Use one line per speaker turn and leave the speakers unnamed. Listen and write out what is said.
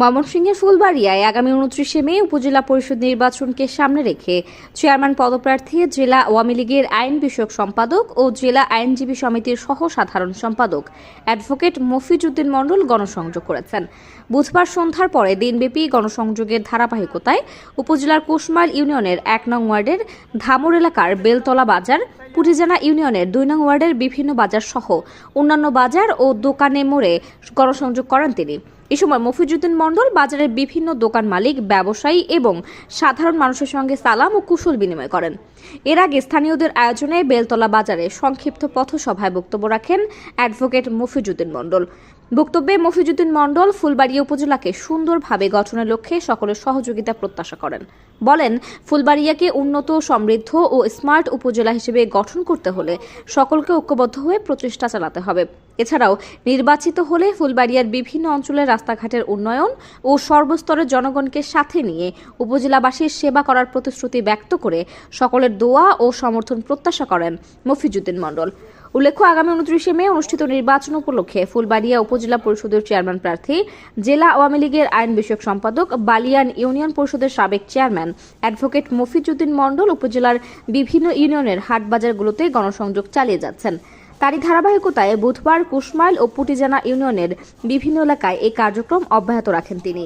ময়মনসিংহের ফুলবাড়িয়ায় আগামী উনত্রিশে মে উপজেলা পরিষদ নির্বাচনকে সামনে রেখে চেয়ারম্যান পদপ্রার্থী জেলা আওয়ামী লীগের আইন বিষয়ক সম্পাদক ও জেলা আইনজীবী সমিতির সহ সাধারণ সম্পাদক অ্যাডভোকেট মফিজউদ্দিন মণ্ডল গণসংযোগ করেছেন। বুধবার সন্ধ্যার পরে দিনব্যাপী গণসংযোগের ধারাবাহিকতায় উপজেলার কোশমাইল ইউনিয়নের এক নং ওয়ার্ডের ধামর এলাকার বেলতলা বাজার, পুটিজানা ইউনিয়নের দুই নং ওয়ার্ডের বিভিন্ন বাজার সহ অন্যান্য বাজার ও দোকানে মোড়ে গণসংযোগ করেন তিনি। এ সময় মফিজুদ্দিন মণ্ডল, বাজারের বিভিন্ন দোকান মালিক, ব্যবসায়ী এবং সাধারণ মানুষের সঙ্গে সালাম ও কুশল বিনিময় করেন। এর আগে স্থানীয়দের আয়োজনে বেলতলা বাজারে সংক্ষিপ্ত পথসভায় বক্তব্য রাখেন অ্যাডভোকেট মফিজুদ্দিন মণ্ডল। বক্তব্যে মফিজুদ্দিন মণ্ডল ফুলবাড়িয়া উপজেলাকে সুন্দরভাবে গঠনের লক্ষ্যে সকলের সহযোগিতা প্রত্যাশা করেন। বলেন, ফুলবাড়িয়াকে উন্নত, সমৃদ্ধ ও স্মার্ট উপজেলা হিসেবে গঠন করতে হলে সকলকে ঐক্যবদ্ধ হয়ে প্রচেষ্টা চালাতে হবে। এছাড়াও নির্বাচিত হলে ফুলবাড়িয়ার বিভিন্ন অঞ্চলের রাস্তাঘাটের উন্নয়ন ও সর্বস্তরের জনগণকে সাথে নিয়ে উপজেলাবাসীর সেবা করার প্রতিশ্রুতি ব্যক্ত করে সকলের দোয়া ও সমর্থন প্রত্যাশা করেন মফিজুদ্দিন মণ্ডল। উল্লেখ্য, আগামী উনত্রিশে মে অনুষ্ঠিত নির্বাচন উপলক্ষে ফুলবাড়িয়া উপজেলা পরিষদের চেয়ারম্যান প্রার্থী, জেলা আওয়ামী লীগের আইন বিষয়ক সম্পাদক, বালিয়ান ইউনিয়ন পরিষদের সাবেক চেয়ারম্যান অ্যাডভোকেট মফিজুদ্দিন মণ্ডল উপজেলার বিভিন্ন ইউনিয়নের হাটবাজারগুলোতে গণসংযোগ চালিয়ে যাচ্ছেন। তারই ধারাবাহিকতায় বুধবার কুশমাইল ও পুটিজানা ইউনিয়নের বিভিন্ন এলাকায় এই কার্যক্রম অব্যাহত রাখেন তিনি।